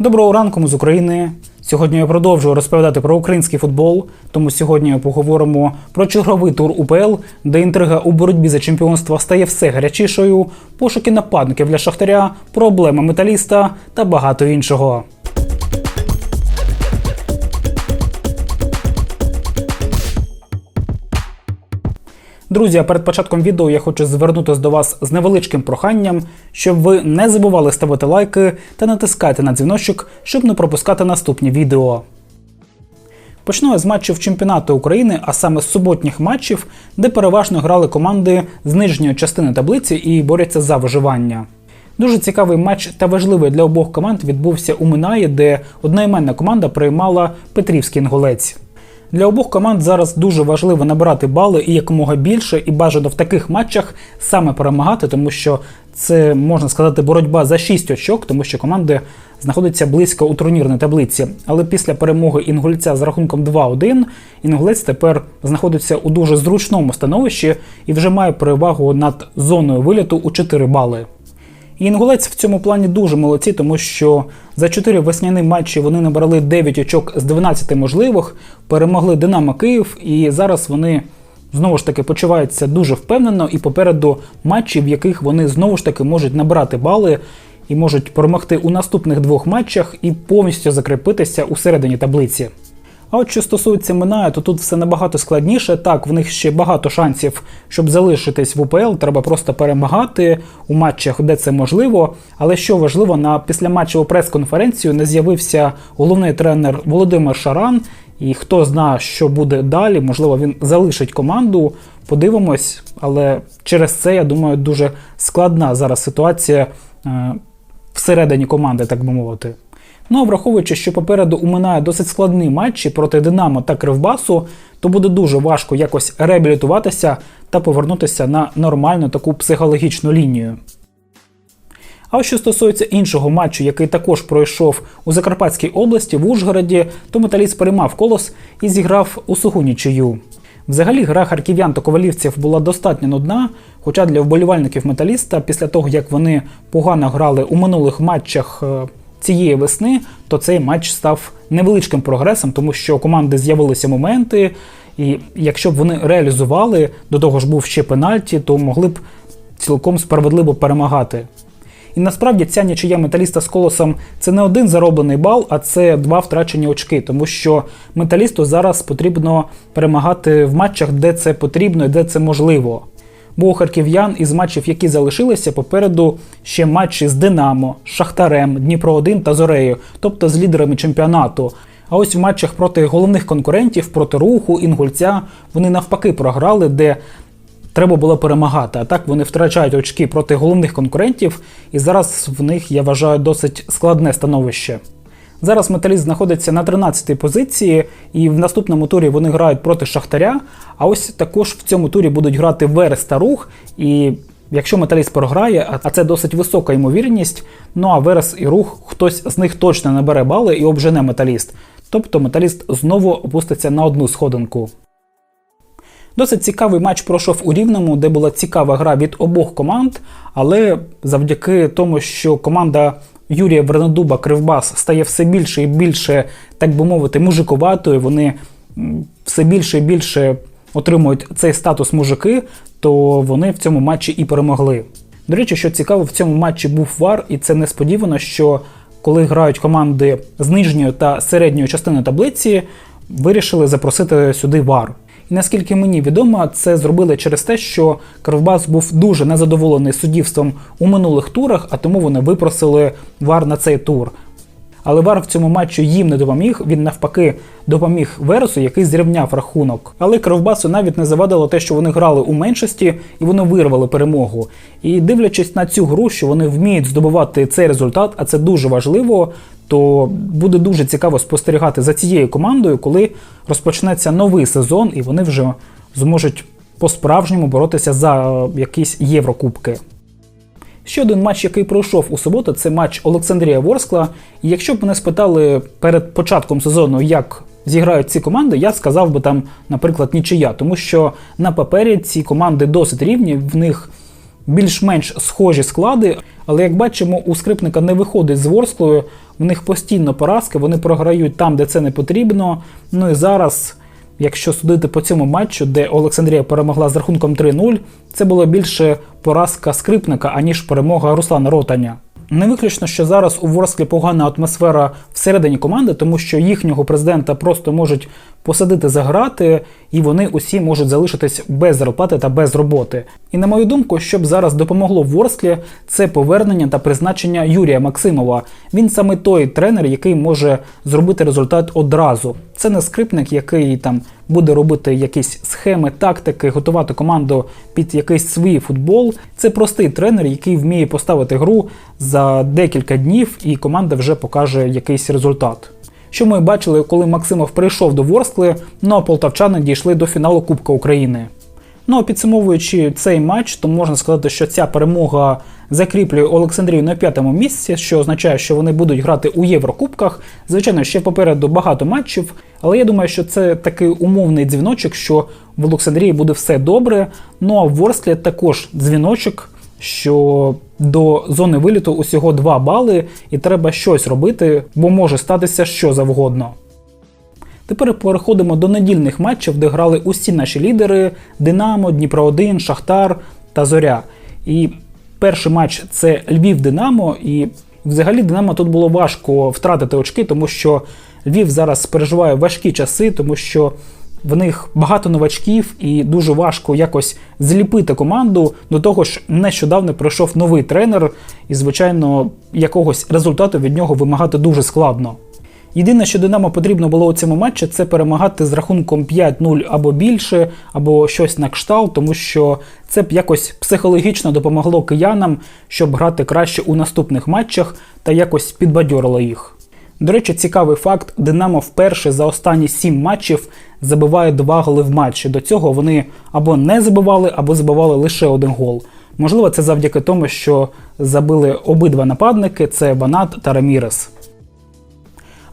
Доброго ранку ми з України. Сьогодні я продовжую розповідати про український футбол. Тому сьогодні поговоримо про черговий тур УПЛ, де інтрига у боротьбі за чемпіонство стає все гарячішою, пошуки нападників для шахтаря, проблеми металіста та багато іншого. Друзі, а перед початком відео я хочу звернутися до вас з невеличким проханням, щоб ви не забували ставити лайки та натискати на дзвіночок, щоб не пропускати наступні відео. Почну я з матчів чемпіонату України, а саме з суботніх матчів, де переважно грали команди з нижньої частини таблиці і борються за виживання. Дуже цікавий матч та важливий для обох команд відбувся у Минаї, де одноіменна команда приймала Петрівський інгулець. Для обох команд зараз дуже важливо набирати бали і якомога більше, і бажано в таких матчах саме перемагати, тому що це можна сказати боротьба за 6 очок, тому що команди знаходяться близько у турнірній таблиці. Але після перемоги інгульця з рахунком 2-1 інгулець тепер знаходиться у дуже зручному становищі і вже має перевагу над зоною виліту у 4 бали. І інгулець в цьому плані дуже молодці, тому що за 4 весняні матчі вони набрали 9 очок з 12 можливих, перемогли Динамо Київ, і зараз вони знову ж таки почуваються дуже впевнено і попереду матчі, в яких вони знову ж таки можуть набрати бали і можуть перемогти у наступних двох матчах і повністю закріпитися у середині таблиці. А от що стосується Минаю, то тут все набагато складніше. Так, в них ще багато шансів, щоб залишитись в УПЛ. Треба просто перемагати у матчах, де це можливо. Але що важливо, на післяматчеву прес-конференцію не з'явився головний тренер Володимир Шаран. І хто знає, що буде далі, можливо, він залишить команду. Подивимось, але через це я думаю, дуже складна зараз ситуація е, всередині команди, так би мовити. Ну а враховуючи, що попереду у Минає досить складні матчі проти Динамо та Кривбасу, то буде дуже важко якось реабілітуватися та повернутися на нормальну таку психологічну лінію. А що стосується іншого матчу, який також пройшов у Закарпатській області в Ужгороді, то металіст переймав колос і зіграв у суху нічию. Взагалі, гра харків'ян та ковалівців була достатньо нудна, хоча для вболівальників металіста, після того як вони погано грали у минулих матчах е, цієї весни, то цей матч став невеличким прогресом, тому що у команди з'явилися моменти, і якщо б вони реалізували, до того ж був ще пенальті, то могли б цілком справедливо перемагати. І насправді ця нічия металіста з колосом це не один зароблений бал, а це два втрачені очки, тому що металісту зараз потрібно перемагати в матчах, де це потрібно і де це можливо. Бо у харків'ян із матчів, які залишилися, попереду ще матчі з Динамо, Шахтарем, Дніпро 1 та Зорею, тобто з лідерами чемпіонату. А ось в матчах проти головних конкурентів, проти руху, інгульця, вони навпаки програли, де треба було перемагати. А так вони втрачають очки проти головних конкурентів, і зараз в них, я вважаю, досить складне становище. Зараз металіст знаходиться на 13-й позиції, і в наступному турі вони грають проти Шахтаря. А ось також в цьому турі будуть грати Верес та Рух. І якщо металіст програє, а це досить висока ймовірність, ну а Верес і Рух хтось з них точно набере бали і обжене металіст. Тобто металіст знову опуститься на одну сходинку. Досить цікавий матч пройшов у Рівному, де була цікава гра від обох команд, але завдяки тому, що команда Юрія Вернодуба Кривбас стає все більше і більше, так би мовити, мужикуватою, вони все більше і більше отримують цей статус мужики, то вони в цьому матчі і перемогли. До речі, що цікаво, в цьому матчі був вар, і це несподівано, що коли грають команди з нижньої та середньої частини таблиці, вирішили запросити сюди вар. Наскільки мені відомо, це зробили через те, що Кривбас був дуже незадоволений суддівством у минулих турах, а тому вони випросили вар на цей тур. Але Вар в цьому матчі їм не допоміг. Він навпаки допоміг Вересу, який зрівняв рахунок. Але Кривбасу навіть не завадило те, що вони грали у меншості і вони вирвали перемогу. І дивлячись на цю гру, що вони вміють здобувати цей результат, а це дуже важливо. То буде дуже цікаво спостерігати за цією командою, коли розпочнеться новий сезон, і вони вже зможуть по-справжньому боротися за якісь Єврокубки. Ще один матч, який пройшов у суботу, це матч Олександрія Ворскла. І якщо б мене спитали перед початком сезону, як зіграють ці команди, я сказав би там, наприклад, нічия, тому що на папері ці команди досить рівні, в них більш-менш схожі склади, але як бачимо, у скрипника не виходить з Ворсклою, в них постійно поразки, вони програють там, де це не потрібно. Ну і зараз, якщо судити по цьому матчу, де Олександрія перемогла з рахунком 3-0, це було більше поразка скрипника, аніж перемога Руслана Ротаня. Не виключно, що зараз у Ворсклі погана атмосфера всередині команди, тому що їхнього президента просто можуть посадити за грати, і вони усі можуть залишитись без зарплати та без роботи. І на мою думку, щоб зараз допомогло Ворсклі, це повернення та призначення Юрія Максимова. Він саме той тренер, який може зробити результат одразу. Це не скрипник, який там буде робити якісь схеми, тактики, готувати команду під якийсь свій футбол. Це простий тренер, який вміє поставити гру за декілька днів, і команда вже покаже якийсь результат. Що ми бачили, коли Максимов прийшов до Ворскли, ну а полтавчани дійшли до фіналу Кубка України. Ну а підсумовуючи цей матч, то можна сказати, що ця перемога закріплює Олександрію на п'ятому місці, що означає, що вони будуть грати у Єврокубках. Звичайно, ще попереду багато матчів, але я думаю, що це такий умовний дзвіночок, що в Олександрії буде все добре. Ну а в Ворсклі також дзвіночок, що до зони виліту усього 2 бали, і треба щось робити, бо може статися що завгодно. Тепер переходимо до недільних матчів, де грали усі наші лідери: Динамо, Дніпро 1, Шахтар та Зоря. І перший матч це Львів Динамо. І взагалі Динамо тут було важко втратити очки, тому що Львів зараз переживає важкі часи, тому що в них багато новачків і дуже важко якось зліпити команду. До того ж, нещодавно прийшов новий тренер, і, звичайно, якогось результату від нього вимагати дуже складно. Єдине, що Динамо потрібно було у цьому матчі, це перемагати з рахунком 5-0 або більше, або щось на кшталт, тому що це б якось психологічно допомогло киянам, щоб грати краще у наступних матчах та якось підбадьорило їх. До речі, цікавий факт: Динамо вперше за останні сім матчів забиває два голи в матчі. До цього вони або не забивали, або забивали лише один гол. Можливо, це завдяки тому, що забили обидва нападники: це Банат та Рамірес.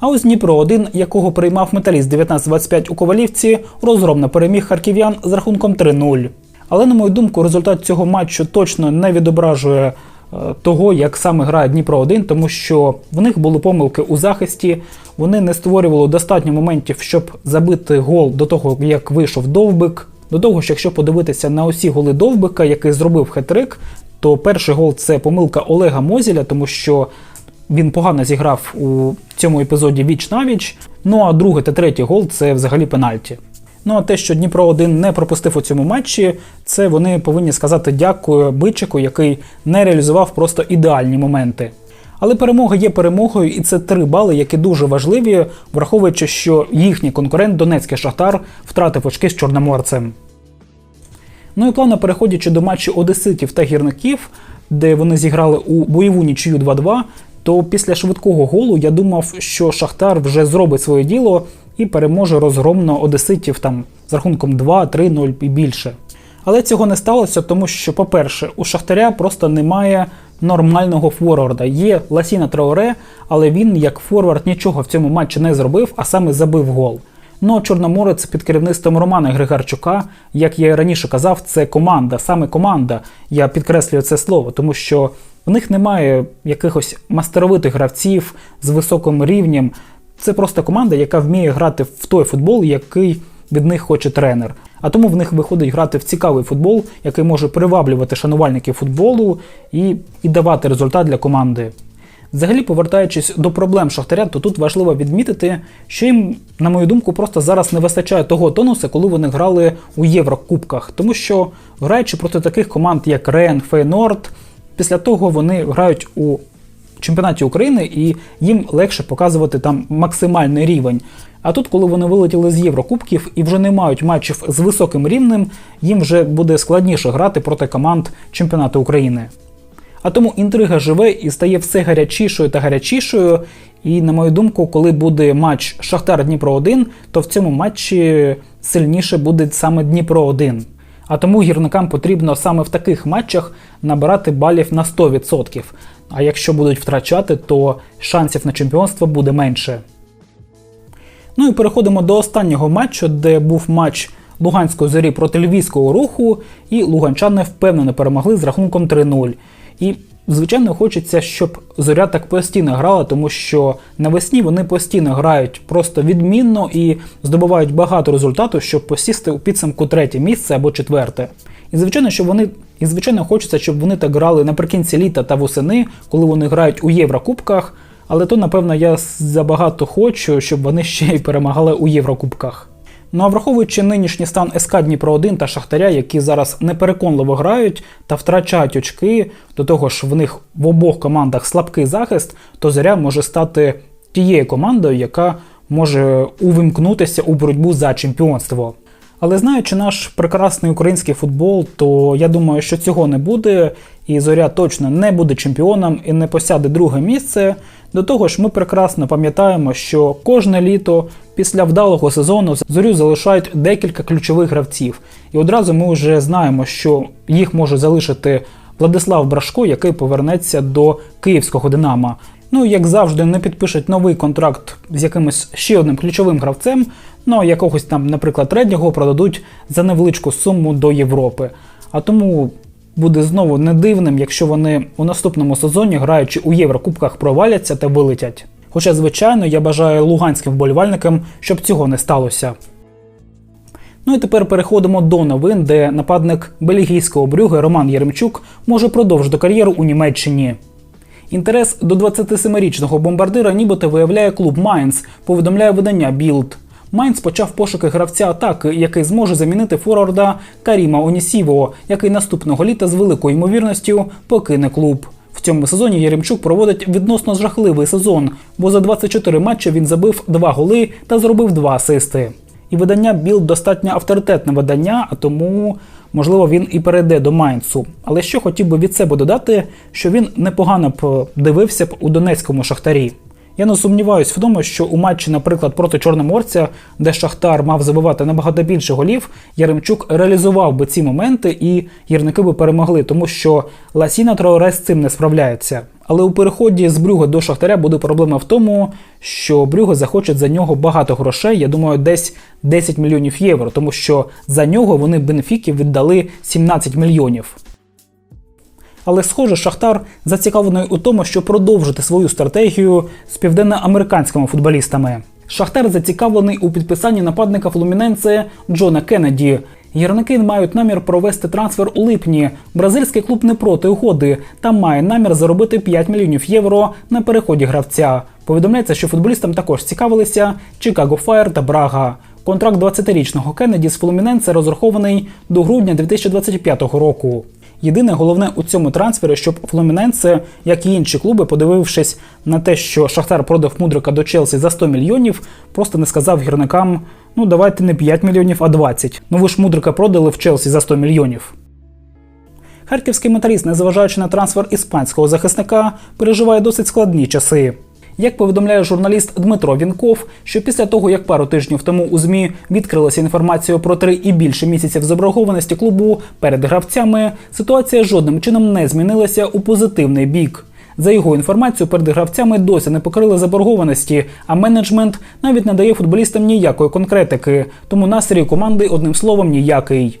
А ось Дніпро 1 якого приймав металіст 19-25 у Ковалівці, розгромно переміг харків'ян з рахунком 3-0. Але, на мою думку, результат цього матчу точно не відображує е, того, як саме грає Дніпро 1 тому що в них були помилки у захисті, вони не створювали достатньо моментів, щоб забити гол до того, як вийшов довбик. До того ж, якщо подивитися на усі голи довбика, який зробив хет-трик, то перший гол це помилка Олега Мозіля, тому що він погано зіграв у цьому епізоді віч на віч. Ну а другий та третій гол це взагалі пенальті. Ну а те, що Дніпро 1 не пропустив у цьому матчі, це вони повинні сказати дякую Бичику, який не реалізував просто ідеальні моменти. Але перемога є перемогою, і це три бали, які дуже важливі, враховуючи, що їхній конкурент Донецький Шахтар втратив очки з Чорноморцем. Ну і плавно переходячи до матчу Одеситів та гірників, де вони зіграли у бойову нічию 2-2, то після швидкого голу я думав, що Шахтар вже зробить своє діло і переможе розгромно Одеситів там з рахунком 2-3-0 і більше. Але цього не сталося, тому що, по-перше, у Шахтаря просто немає нормального форварда. Є Ласіна Траоре, але він як форвард нічого в цьому матчі не зробив, а саме забив гол. Ну а Чорноморець під керівництвом Романа Григарчука, як я і раніше казав, це команда, саме команда. Я підкреслюю це слово, тому що в них немає якихось мастеровитих гравців з високим рівнем. Це просто команда, яка вміє грати в той футбол, який від них хоче тренер. А тому в них виходить грати в цікавий футбол, який може приваблювати шанувальників футболу і, і давати результат для команди. Взагалі, повертаючись до проблем Шахтаря, то тут важливо відмітити, що їм, на мою думку, просто зараз не вистачає того тонуса, коли вони грали у Єврокубках. Тому що, граючи проти таких команд, як Рен, Фейнорд, після того вони грають у чемпіонаті України і їм легше показувати там максимальний рівень. А тут, коли вони вилетіли з Єврокубків і вже не мають матчів з високим рівнем, їм вже буде складніше грати проти команд чемпіонату України. А тому інтрига живе і стає все гарячішою та гарячішою. І, на мою думку, коли буде матч Шахтар Дніпро 1, то в цьому матчі сильніше буде саме Дніпро 1. А тому гірникам потрібно саме в таких матчах набирати балів на 100%. А якщо будуть втрачати, то шансів на чемпіонство буде менше. Ну і переходимо до останнього матчу, де був матч Луганської зорі проти львівського руху, і луганчани впевнено перемогли з рахунком 3-0. І звичайно хочеться, щоб зоря так постійно грала, тому що навесні вони постійно грають просто відмінно і здобувають багато результату, щоб посісти у підсумку третє місце або четверте. І звичайно, що вони і звичайно хочеться, щоб вони так грали наприкінці літа та восени, коли вони грають у Єврокубках. Але то, напевно, я забагато хочу, щоб вони ще й перемагали у Єврокубках. Ну а враховуючи нинішній стан СК Дніпро 1 та Шахтаря, які зараз непереконливо грають та втрачають очки, до того ж в них в обох командах слабкий захист, то Зоря може стати тією командою, яка може увімкнутися у боротьбу за чемпіонство. Але знаючи наш прекрасний український футбол, то я думаю, що цього не буде, і зоря точно не буде чемпіоном і не посяде друге місце. До того ж, ми прекрасно пам'ятаємо, що кожне літо після вдалого сезону зорю залишають декілька ключових гравців, і одразу ми вже знаємо, що їх може залишити Владислав Брашко, який повернеться до київського Динама. Ну, як завжди, не підпишуть новий контракт з якимось ще одним ключовим гравцем, ну якогось там, наприклад, третього продадуть за невеличку суму до Європи. А тому буде знову не дивним, якщо вони у наступному сезоні, граючи у Єврокубках, проваляться та вилетять. Хоча, звичайно, я бажаю луганським вболівальникам, щоб цього не сталося. Ну і тепер переходимо до новин, де нападник бельгійського брюги Роман Єремчук може продовжити кар'єру у Німеччині. Інтерес до 27-річного бомбардира нібито виявляє клуб Майнц, повідомляє видання Білд. Майнц почав пошуки гравця атаки, який зможе замінити форварда Каріма Онісіво, який наступного літа з великою ймовірністю покине клуб. Цьому сезоні Яремчук проводить відносно жахливий сезон, бо за 24 матчі він забив 2 голи та зробив 2 асисти. І видання Білд достатньо авторитетне видання, а тому, можливо, він і перейде до Майнцу. Але що хотів би від себе додати, що він непогано б дивився б у Донецькому шахтарі. Я не сумніваюсь в тому, що у матчі, наприклад, проти Чорноморця, де Шахтар мав забивати набагато більше голів, Яремчук реалізував би ці моменти і гірники би перемогли, тому що Ласіна Троре з цим не справляється. Але у переході з Брюга до Шахтаря буде проблема в тому, що Брюга захоче за нього багато грошей. Я думаю, десь 10 мільйонів євро, тому що за нього вони Бенфіки віддали 17 мільйонів. Але, схоже, Шахтар зацікавлений у тому, щоб продовжити свою стратегію з південноамериканськими футболістами. Шахтар зацікавлений у підписанні нападника Флуміненце Джона Кеннеді. Гірники мають намір провести трансфер у липні. Бразильський клуб не проти угоди та має намір заробити 5 мільйонів євро на переході гравця. Повідомляється, що футболістам також цікавилися Чикаго Фаєр та Брага. Контракт 20-річного Кеннеді з Флуміненце розрахований до грудня 2025 року. Єдине головне у цьому трансфері, щоб Флуміненце, як і інші клуби, подивившись на те, що Шахтар продав Мудрика до Челсі за 100 мільйонів, просто не сказав гірникам: ну давайте не 5 мільйонів, а 20. Ну ви ж Мудрика продали в Челсі за 100 мільйонів. Харківський металіст, незважаючи на трансфер іспанського захисника, переживає досить складні часи. Як повідомляє журналіст Дмитро Вінков, що після того, як пару тижнів тому у ЗМІ відкрилася інформація про три і більше місяців заборгованості клубу перед гравцями, ситуація жодним чином не змінилася у позитивний бік. За його інформацією, перед гравцями досі не покрили заборгованості, а менеджмент навіть не дає футболістам ніякої конкретики, тому настрій команди одним словом ніякий.